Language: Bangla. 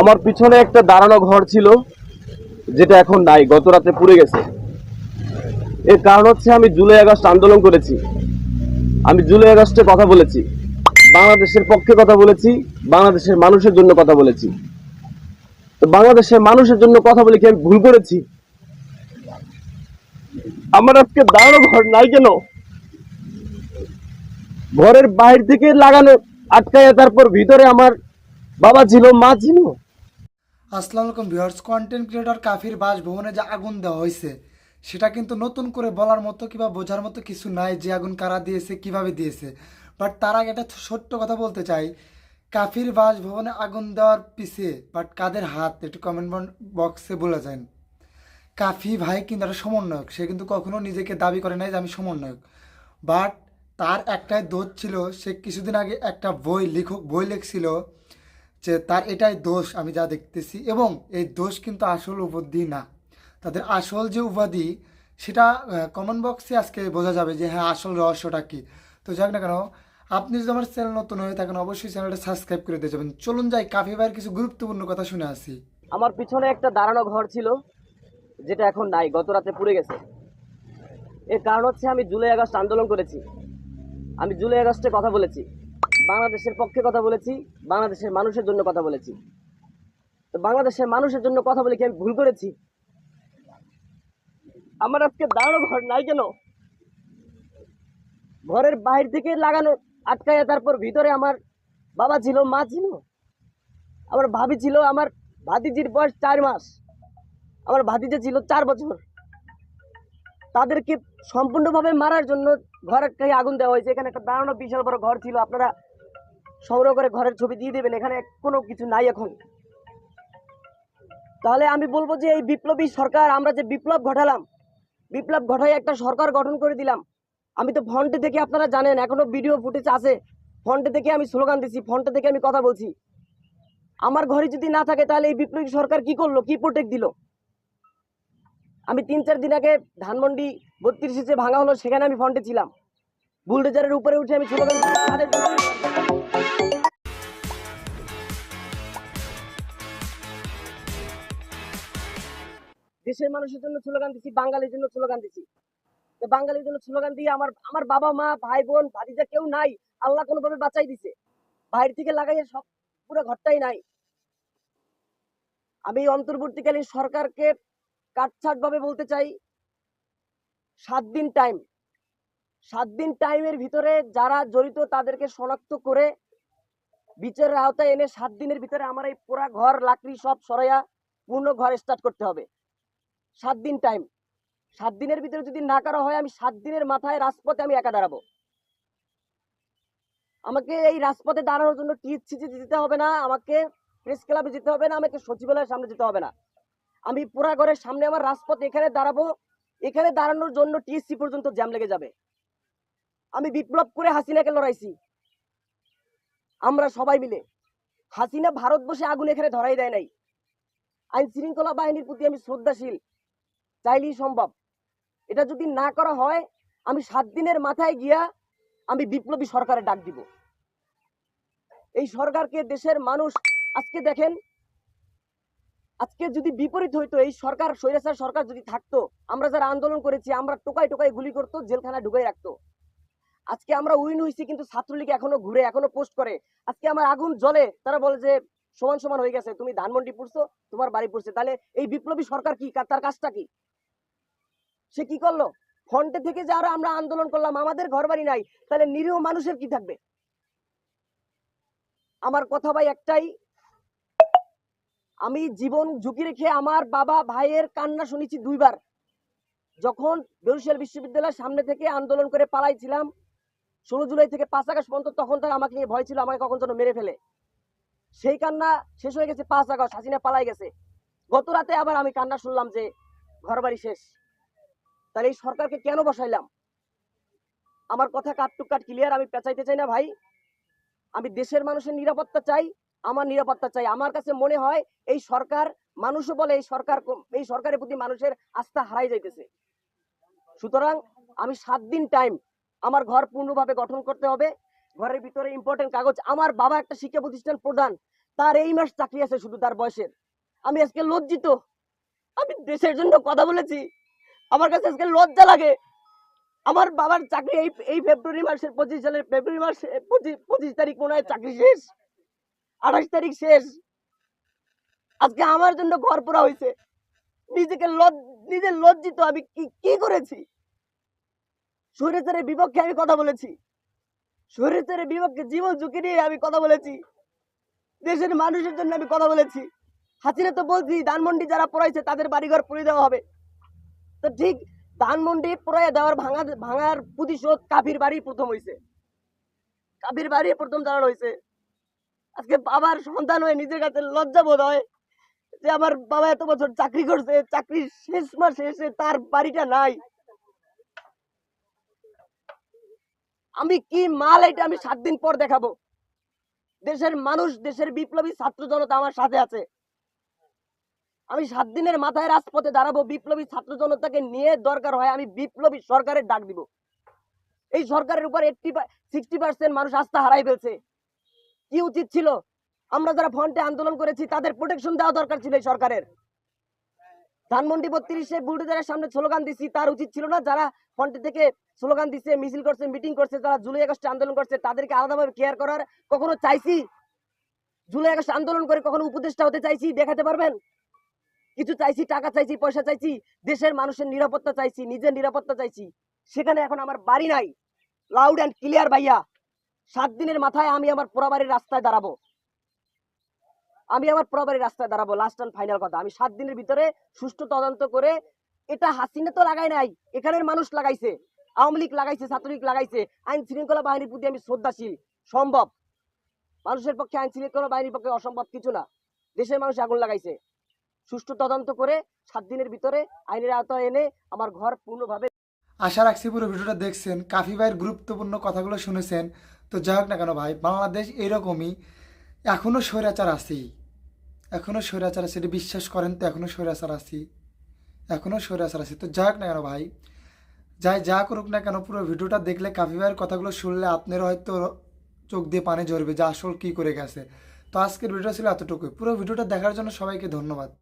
আমার পিছনে একটা দাঁড়ানো ঘর ছিল, যেটা এখন নাই গত রাতে পুড়ে গেছে। এর কারণ হচ্ছে আমি জুলাই আগস্ট আন্দোলন করেছি। আমি জুলাই আগস্টে কথা বলেছি। বাংলাদেশের পক্ষে কথা বলেছি, বাংলাদেশের মানুষের জন্য কথা বলেছি। তো বাংলাদেশের মানুষের জন্য কথা বলে কি আমি ভুল করেছি? আমার আজকে দাঁড়ানো ঘর নাই কেন? ঘরের বাইরে থেকে লাগানো আটকায় তারপর ভিতরে আমার বাবা ছিল, মা ছিল। আসসালামু আলাইকুম ভিউয়ার্স কন্টেন্ট ক্রিয়েটর কাফির বাসভবনে যে আগুন দেওয়া হয়েছে, সেটা কিন্তু নতুন করে বলার মতো কিংবা বোঝার মতো কিছু নাই যে আগুন কারা দিয়েছে, কীভাবে দিয়েছে। বাট তার আগে একটা সত্য কথা বলতে চাই। কাফির বাসভবনে আগুন দেওয়ার পিছে বাট কাদের হাত, একটু কমেন্ট বক্সে বলে যান। কাফি ভাই কিন্তু একটা সমন্বয়ক, সে কিন্তু কখনো নিজেকে দাবি করে নাই যে আমি সমন্বয়ক। বাট তার একটাই দোষ ছিল, সে কিছুদিন আগে একটা বই লেখক বই লিখছিল যে তার এটাই দোষ আমি যা দেখতেছি এবং এই দোষ কিন্তু আসল উপাধি না। তাদের আসল যে উপাধি, সেটা কমেন্ট বক্সে আজকে বোঝা যাবে যে হ্যাঁ আসল রহস্যটা কী। তো যাক না কেন, আপনি যদি আমার চ্যানেল নতুন হয়ে থাকেন, অবশ্যই চ্যানেলটা সাবস্ক্রাইব করে দিয়ে যাবেন। চলুন যাই কাফি ভাইয়ের কিছু গুরুত্বপূর্ণ কথা শুনে আসি। আমার পিছনে একটা দাঁড়ানো ঘর ছিল, যেটা এখন নাই, গত রাতে পুড়ে গেছে। এর কারণ হচ্ছে আমি জুলাই আগস্ট আন্দোলন করেছি। আমি জুলাই আগস্টে কথা বলেছি। বাংলাদেশের পক্ষে কথা বলেছি, বাংলাদেশের মানুষের জন্য কথা বলেছি। তো বাংলাদেশের মানুষের জন্য কথা বলে কি আমি ভুল করেছি? আমার আজকে দাঁড়ানো ঘর নাই কেন? ঘরের বাইরে থেকে লাগানো আটকায় তারপর ভিতরে আমার বাবা ছিল, মা ছিল। আমার ভাবি ছিল, আমার ভাতিজির বয়স চার মাস। আমার ভাতিজা ছিল চার বছর। তাদেরকে সম্পূর্ণভাবে মারার জন্য ঘরের কাছে আগুন দেওয়া হয়েছে। এখানে একটা দাঁড়ানো বিশাল বড় ঘর ছিল। আপনারা সংগ্রহ করে ঘরের ছবি দিয়ে দেবেন, এখানে কোনো কিছু নাই এখন। তাহলে আমি বলব যে এই বিপ্লবী সরকার, আমরা যে বিপ্লব ঘটালাম, বিপ্লব ঘটাই একটা সরকার গঠন করে দিলাম। আমি তো ফন্টে থেকে আপনারা জানেন, এখনও ভিডিও ফুটেজ আছে। ফন্টে থেকে আমি স্লোগান দিছি ফন্টে থেকে আমি কথা বলছি। আমার ঘরে যদি না থাকে, তাহলে এই বিপ্লবী সরকার কি করল? কি প্রোটেক্ট দিল? আমি তিন চার দিন আগে ধানমন্ডি বত্রিশে ভাঙা হলো, সেখানে আমি ফন্টে ছিলাম। বুলডোজারের উপরে উঠে আমি স্লোগান দেশের মানুষের জন্য স্লোগান বাঙালির জন্য স্লোগান বাঙালির জন্য স্লোগান দিয়ে আমার আমার বাবা মা, ভাই বোন, ভাতিজা কেউ নাই, আল্লাহ বাঁচাই দিছে। বাইরে থেকে লাগাইয়ে সব, পুরো ঘরটাই নাই। আমি অন্তর্বর্তীকালীন সরকারকে কাটছাট ভাবে বলতে চাই, সাত দিন টাইম সাত দিন টাইমের ভিতরে যারা জড়িত তাদেরকে শনাক্ত করে বিচারের আওতায় এনে সাত দিনের ভিতরে আমার এই পুরা ঘর, লাকড়ি সব সরাইয়া পূর্ণ ঘর স্টার্ট করতে হবে। সাত দিন টাইম সাত দিনের ভিতরে যদি না করা হয়, আমি সাত দিনের মাথায় রাজপথে আমি একা দাঁড়াবো। আমাকে এই রাজপথে দাঁড়ানোর জন্য টিএসসিতে যেতে হবে না, আমাকে প্রেস ক্লাবে যেতে হবে না, আমাকে সচিবালয়ের সামনে যেতে হবে না। আমি পুরা ঘরের সামনে আমার রাজপথ এখানে দাঁড়াবো, এখানে দাঁড়ানোর জন্য টিএসসি পর্যন্ত জ্যাম লেগে যাবে। আমি বিপ্লব করে হাসিনাকে লড়াইছি। আমরা সবাই মিলে। হাসিনা ভারত বসে আগুন এখানে ধরাই দেয় নাই। আইন শৃঙ্খলা বাহিনীর প্রতি আমি শ্রদ্ধাশীল। চাইলেই সম্ভব। এটা যদি না করা হয়, আমি সাত দিনের মাথায় গিয়া আমি বিপ্লবী সরকারে ডাক দিব। এই সরকারকে দেশের মানুষ আজকে দেখেন, আজকে যদি বিপরীত হইতো, এই সরকার, স্বৈরাচার সরকার যদি থাকতো, আমরা যারা আন্দোলন করেছি, আমরা টোকাই টোকাই গুলি করতো, জেলখানায় ঢুকাই রাখতো। আজকে আমরা উইন হইছি কিন্তু ছাত্রলীগ এখনও ঘুরে, এখনও পোস্ট করে। আজকে আমার আগুন জ্বলে, তারা বলে যে সমান সমান হয়ে গেছে, তুমি ধানমন্ডি পড়ছো, তোমার বাড়ি পড়ছে। তাহলে এই বিপ্লবী সরকার কি? তার কাজটা কি? সে কি করল? ফ্রন্টে থেকে যারা আমরা আন্দোলন করলাম, আমাদের ঘর বাড়ি নাই, তাহলে নিরীহ মানুষের কি থাকবে? আমার কথা ভাই একটাই, আমি জীবন ঝুঁকি রেখে আমার বাবা ভাইয়ের কান্না শুনেছি দুইবার। যখন বরিশাল বিশ্ববিদ্যালয়ের সামনে থেকে আন্দোলন করে পালাইছিলাম ষোলো জুলাই থেকে পাঁচ আগস্ট পর্যন্ত তখন তারা আমাকে নিয়ে ভয় ছিল, আমাকে কখন যেন মেরে ফেলে। সেই কান্না শেষ হয়ে গেছে পাঁচ আগস্ট, হাসিনা পালাই গেছে। গত রাতে আবার আমি কান্না শুনলাম যে ঘর বাড়ি শেষ। তাহলে এই সরকারকে কেন বসাইলাম? আমার কথা কাট টু কাট ক্লিয়ার আমি পেঁচাইতে চাই না ভাই। আমি দেশের মানুষের নিরাপত্তা চাই, আমার নিরাপত্তা চাই। আমার কাছে মনে হয় এই সরকার, মানুষও বলে এই সরকার এই সরকারের প্রতি মানুষের আস্থা হারাই যাইতেছে। সুতরাং আমি সাত দিন টাইম আমার ঘর পূর্ণভাবে গঠন করতে হবে। ঘরের ভিতরে ইম্পর্টেন্ট কাগজ আমার বাবা একটা শিক্ষা প্রতিষ্ঠান প্রধান। তার এই মাস চাকরি আছে শুধু তার বয়সের। আমি আজকে লজ্জিত। আমি দেশের জন্য কথা বলেছি। আমার কাছে আজকে লজ্জা লাগে। আমার বাবার চাকরি এই এই ফেব্রুয়ারি মাসের পঁচিশ সালের ফেব্রুয়ারি মাস পঁচিশ তারিখ মনে হয় চাকরি শেষ। আঠাশ তারিখ শেষ। আজকে আমার জন্য ঘর পোড়া হয়েছে। নিজেকে লজ- নিজে লজ্জিত আমি কি কি করেছি? স্বৈরাচারের বিপক্ষে আমি কথা বলেছি। স্বৈরাচারের বিপক্ষে জীবন ঝুঁকি নিয়ে আমি কথা বলেছি। দেশের মানুষের জন্য আমি কথা বলেছি। হাসিনা তো বলছি, ধানমন্ডি যারা পড়াইছে, তাদের বাড়িঘর পুড়ে দেওয়া হবে। তো ঠিক ধানমন্ডি পুরাই দেওয়ার ভাঙা, ভাঙার প্রতিশোধ কাফির বাড়ি প্রথম হয়েছে কাফির বাড়ি প্রথম দাঁড়ানো হয়েছে আজকে বাবার সন্তান হয়ে নিজের কাছে লজ্জা বোধ হয় যে আমার বাবা এত বছর চাকরি করছে চাকরি শেষ মাসে এসে তার বাড়িটা নাই। আমি কি মাল এটা আমি সাত দিন পর দেখাবো? দেশের মানুষ, দেশের বিপ্লবী ছাত্র জনতা আমার সাথে আছে। আমি সাত দিনের মাথায় রাজপথে দাঁড়াবো, বিপ্লবী ছাত্র জনতাকে নিয়ে দরকার হয়, আমি বিপ্লবী সরকারের ডাক দিব। এই সরকারের উপর এইটটি সিক্সটি পার্সেন্ট মানুষ আস্থা হারাই ফেলছে। কি উচিত ছিল? আমরা যারা ফ্রন্টে আন্দোলন করেছি, তাদের প্রোটেকশন দেওয়া দরকার ছিল এই সরকারের। ধানমন্ডি বত্রিশে বুলডোজারের সামনে স্লোগান দিছি, তার উচিত ছিল না যারা ফ্রন্টে থেকে স্লোগান দিচ্ছে মিছিল করছে মিটিং করছে, যারা জুলাই আগস্টে আন্দোলন করছে, তাদেরকে আলাদাভাবে কেয়ার করার কখনো চাইছি? জুলাই আগস্ট আন্দোলন করে কখনো উপদেষ্টা হতে চাইছি, দেখাতে পারবেন? কিছু চাইছি, টাকা চাইছি, পয়সা চাইছি, দেশের মানুষের নিরাপত্তা চাইছি, নিজের নিরাপত্তা চাইছি। সেখানে এখন আমার বাড়ি নাই। লাউড অ্যান্ড ক্লিয়ার ভাইয়া। সাত দিনের মাথায় আমি আমার পোড়াবাড়ির রাস্তায় দাঁড়াবো। আমি আমার পোড়াবাড়ির রাস্তায় দাঁড়াবো লাস্ট অ্যান্ড ফাইনাল কথা। আমি সাত দিনের ভিতরে সুষ্ঠু তদন্ত করে এটা হাসিনা তো লাগাই নাই, এখানের মানুষ লাগাইছে, আওয়ামী লীগ লাগাইছে, ছাত্রলীগ লাগাইছে, আইন শৃঙ্খলা বাহিনীর প্রতি আমি শ্রদ্ধাশীল, সম্ভব। মানুষের পক্ষে আইন শৃঙ্খলা বাহিনীর পক্ষে অসম্ভব কিছু না। দেশের মানুষ আগুন লাগাইছে। সুষ্ঠু তদন্ত করে সাত দিনের ভিতরে আইনের আওতায় এনে আমার ঘর পূর্ণভাবে আশা রাখছি পুরো ভিডিওটা দেখছেন। কাফি ভাইয়ের গুরুত্বপূর্ণ কথাগুলো শুনেছেন। তো যাই হোক না কেন ভাই, বাংলাদেশ এরকমই। এখনও স্বৈরাচার আছেই। এখনও স্বৈরাচার আছে এটা বিশ্বাস করেন তো এখনও স্বৈরাচার আছি। এখনও স্বৈরাচার আছে। তো যাক না কেন ভাই, যাই যা করুক না কেন, পুরো ভিডিওটা দেখলে কাফি ভাইয়ের কথাগুলো শুনলে আপনার হয়তো চোখ দিয়ে পানে ঝরবে যে আসল কী করে গেছে। তো আজকের ভিডিও ছিল এতটুকুই। পুরো ভিডিওটা দেখার জন্য সবাইকে ধন্যবাদ।